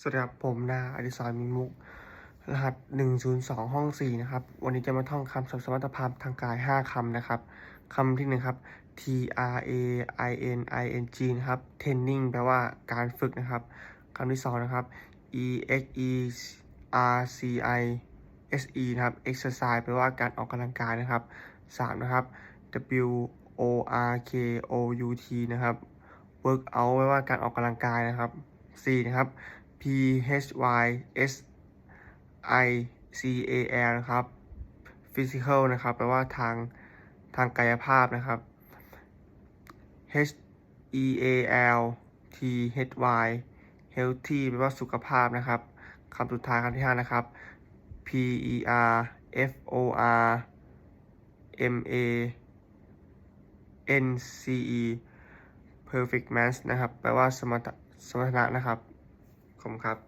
สวัสดีครับผมนาอดิศรมีมุก รหัส 102 ห้อง 4 นะครับ วันนี้จะมาท่องคำศัพท์สมรรถภาพทางกาย 5คำนะครับคำที่หนึ่งครับ T R A I N I N G นะครับ training แปลว่าการฝึกนะครับคำที่สองนะครับ E X E R C I S E นะครับ exercise แปลว่าการออกกำลังกายนะครับสามนะครับ W O R K O U T นะครับ work out แปลว่าการออกกำลังกายนะครับสี่นะครับ P H Y S I C A L นะครับ physical นะครับแปลว่าทางทางกายภาพนะครับ H E A L T H Y healthy แปลว่าสุขภาพนะครับคำสุดท้ายคำที่ห้านะครับ P E R F O R M A N C E perfect match นะครับ แปลว่าสมรรถสมรรถนะนะครับ ขอบคุณครับ